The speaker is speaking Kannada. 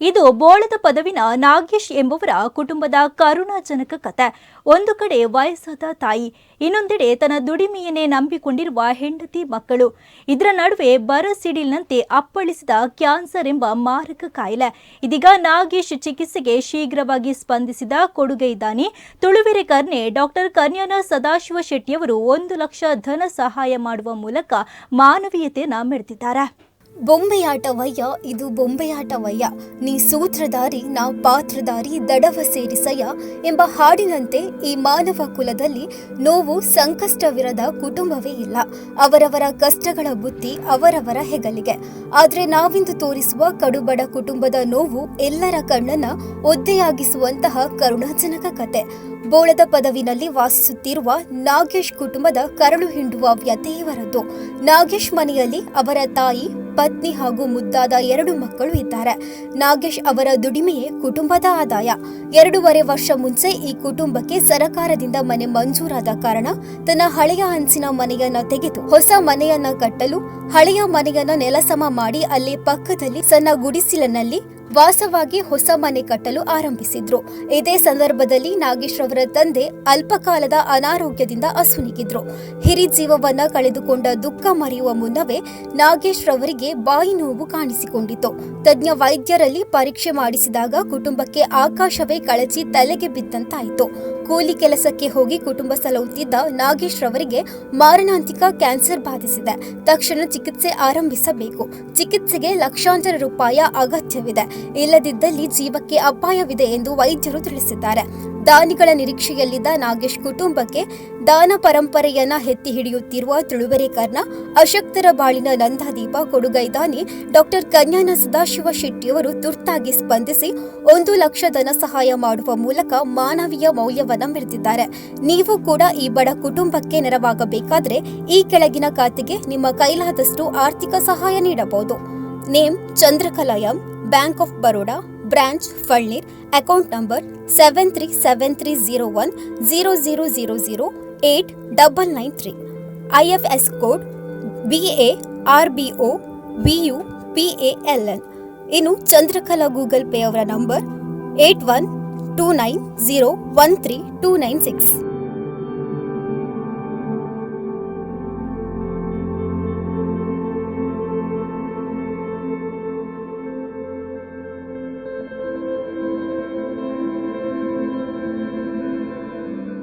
ಇದು ಬೋಳದ ಪದವಿನ ನಾಗೇಶ್ ಎಂಬುವರ ಕುಟುಂಬದ ಕರುಣಾಜನಕ ಕಥೆ ಒಂದು ಕಡೆ ವಯಸ್ಸಾದ ತಾಯಿ, ಇನ್ನೊಂದೆಡೆ ತನ್ನ ದುಡಿಮೆಯನ್ನೇ ನಂಬಿಕೊಂಡಿರುವ ಹೆಂಡತಿ ಮಕ್ಕಳು. ಇದರ ನಡುವೆ ಬರ ಸಿಡಿಲಿನಂತೆ ಅಪ್ಪಳಿಸಿದ ಕ್ಯಾನ್ಸರ್ ಎಂಬ ಮಾರಕ ಕಾಯಿಲೆ. ಇದೀಗ ನಾಗೇಶ್ ಚಿಕಿತ್ಸೆಗೆ ಶೀಘ್ರವಾಗಿ ಸ್ಪಂದಿಸಿದ ಕೊಡುಗೆ ದಾನಿ ತುಳುವೆರೆ ಕರ್ಣೆ ಡಾಕ್ಟರ್ ಕನ್ಯಾನ ಸದಾಶಿವ ಶೆಟ್ಟಿಯವರು ಒಂದು ಲಕ್ಷ ಧನ ಸಹಾಯ ಮಾಡುವ ಮೂಲಕ ಮಾನವೀಯತೆಯನ್ನು ಮೆರೆದಿದ್ದಾರೆ. ಬೊಂಬೆಯಾಟವಯ್ಯ ಇದು ಬೊಂಬೆಯಾಟವಯ್ಯ ನೀ ಸೂತ್ರಧಾರಿ, ನಾ ಪಾತ್ರಧಾರಿ, ದಡವ ಸೇರಿಸಯ್ಯ ಎಂಬ ಹಾಡಿನಂತೆ ಈ ಮಾನವ ಕುಲದಲ್ಲಿ ನೋವು ಸಂಕಷ್ಟವಿರದ ಕುಟುಂಬವೇ ಇಲ್ಲ. ಅವರವರ ಕಷ್ಟಗಳ ಬುತ್ತಿ ಅವರವರ ಹೆಗಲಿಗೆ. ಆದರೆ ನಾವಿಂದು ತೋರಿಸುವ ಕಡುಬಡ ಕುಟುಂಬದ ನೋವು ಎಲ್ಲರ ಕಣ್ಣನ್ನ ಒದ್ದೆಯಾಗಿಸುವಂತಹ ಕರುಣಾಜನಕ ಕತೆ. ಬೋಳದ ಪದವಿನಲ್ಲಿ ವಾಸಿಸುತ್ತಿರುವ ನಾಗೇಶ್ ಕುಟುಂಬದ ಕರಳು ಹಿಂಡುವ ವ್ಯತೆ ಇವರದ್ದು ನಾಗೇಶ್ ಮನೆಯಲ್ಲಿ ಅವರ ತಾಯಿ ಪತ್ನಿ ಹಾಗೂ ಮುದ್ದಾದ ಎರಡು ಮಕ್ಕಳು ಇದ್ದಾರೆ. ನಾಗೇಶ್ ಅವರ ದುಡಿಮೆಯೇ ಕುಟುಂಬದ ಆದಾಯ. ಎರಡೂವರೆ ವರ್ಷ ಮುಂಚೆ ಈ ಕುಟುಂಬಕ್ಕೆ ಸರಕಾರದಿಂದ ಮನೆ ಮಂಜೂರಾದ ಕಾರಣ ತನ್ನ ಹಳೆಯ ಹಂಚಿನ ಮನೆಯನ್ನ ತೆಗೆದು ಹೊಸ ಮನೆಯನ್ನ ಕಟ್ಟಲು, ಹಳೆಯ ಮನೆಯನ್ನ ನೆಲಸಮ ಮಾಡಿ ಅಲ್ಲಿ ಪಕ್ಕದಲ್ಲಿ ಸಣ್ಣ ಗುಡಿಸಿಲಿನಲ್ಲಿ ವಾಸವಾಗಿ ಹೊಸ ಮನೆ ಕಟ್ಟಲು ಆರಂಭಿಸಿದ್ರು. ಇದೇ ಸಂದರ್ಭದಲ್ಲಿ ನಾಗೇಶ್ ರವರ ತಂದೆ ಅಲ್ಪಕಾಲದ ಅನಾರೋಗ್ಯದಿಂದ ಅಸುನೀಗಿದ್ರು. ಹಿರಿ ಜೀವವನ್ನ ಕಳೆದುಕೊಂಡ ದುಃಖ ಮರೆಯುವ ಮುನ್ನವೇ ನಾಗೇಶ್ ರವರಿಗೆ ಬಾಯಿ ನೋವು ಕಾಣಿಸಿಕೊಂಡಿತು. ತಜ್ಞ ವೈದ್ಯರಲ್ಲಿ ಪರೀಕ್ಷೆ ಮಾಡಿಸಿದಾಗ ಕುಟುಂಬಕ್ಕೆ ಆಕಾಶವೇ ಕಳಚಿ ತಲೆಗೆ ಬಿದ್ದಂತಾಯಿತು. ಕೂಲಿ ಕೆಲಸಕ್ಕೆ ಹೋಗಿ ಕುಟುಂಬ ಸಲಹುತ್ತಿದ್ದ ನಾಗೇಶ್ ರವರಿಗೆ ಮಾರಣಾಂತಿಕ ಕ್ಯಾನ್ಸರ್ ಬಾಧಿಸಿದೆ. ತಕ್ಷಣ ಚಿಕಿತ್ಸೆ ಆರಂಭಿಸಬೇಕು. ಚಿಕಿತ್ಸೆಗೆ ಲಕ್ಷಾಂತರ ರೂಪಾಯಿ ಅಗತ್ಯವಿದೆ. ಇಲ್ಲದಿದ್ದಲ್ಲಿ ಜೀವಕ್ಕೆ ಅಪಾಯವಿದೆ ಎಂದು ವೈದ್ಯರು ತಿಳಿಸಿದ್ದಾರೆ. ದಾನಿಗಳ ನಿರೀಕ್ಷೆಯಲ್ಲಿದ್ದ ನಾಗೇಶ್ ಕುಟುಂಬಕ್ಕೆ ದಾನ ಪರಂಪರೆಯನ್ನ ಎತ್ತಿ ಹಿಡಿಯುತ್ತಿರುವ ತುಳುವರೇಕರ್ನ ಅಶಕ್ತರ ಬಾಳಿನ ನಂದಾದೀಪ, ಕೊಡುಗೈ ದಾನಿ ಡಾಕ್ಟರ್ ಕನ್ಯಾನ ಸದಾಶಿವ ಶೆಟ್ಟಿಯವರು ತುರ್ತಾಗಿ ಸ್ಪಂದಿಸಿ ಒಂದು ಲಕ್ಷ ಧನ ಸಹಾಯ ಮಾಡುವ ಮೂಲಕ ಮಾನವೀಯ ಮೌಲ್ಯವನ್ನು ಮೆರೆದಿದ್ದಾರೆ. ನೀವು ಕೂಡ ಈ ಬಡ ಕುಟುಂಬಕ್ಕೆ ನೆರವಾಗಬೇಕಾದ್ರೆ ಈ ಕೆಳಗಿನ ಖಾತೆಗೆ ನಿಮ್ಮ ಕೈಲಾದಷ್ಟು ಆರ್ಥಿಕ ಸಹಾಯ ನೀಡಬಹುದು. Name ಚಂದ್ರಕಲಾಯಂ, bank of Baroda, branch Falnir, account number seven three seven three zero one zero zero zero zero eight double nine three I F S code B A R B O B U P A L N ಇನ್ನು ಚಂದ್ರಕಲಾ ಗೂಗಲ್ ಪೇ ಅವರ number eight one two nine zero one three two nine six